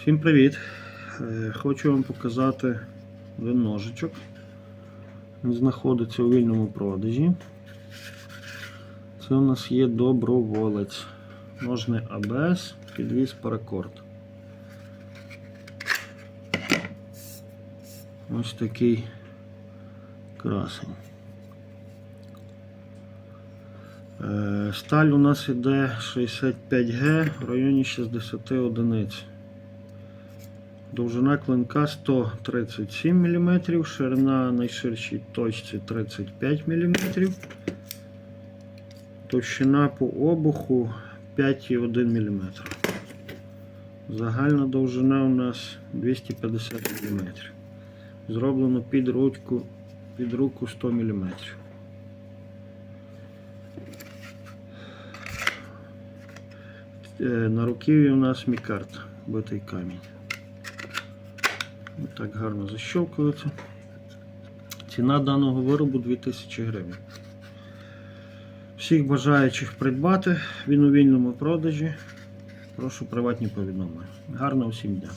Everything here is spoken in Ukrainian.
Всім привіт! Е, Хочу вам показати один ножичок. Він знаходиться у вільному продажі. Це у нас є доброволець. Ножний АБС, підвіз паракорд. Ось такий красень. Е, Сталь у нас іде 65Г в районі 60 одиниць. Довжина клинка 137 мм, ширина найширшій точці 35 мм, товщина по обуху 5,1 мм. Загальна довжина у нас 250 мм. Зроблено під ручку, під руку 100 мм. Е, На руків'ї у нас мікарт, битий камінь. Так гарно защелкується. Ціна даного виробу 2000 гривень. Всіх бажаючих придбати, він у вільному продажі. Прошу приватні повідомлення. Гарного всім дня!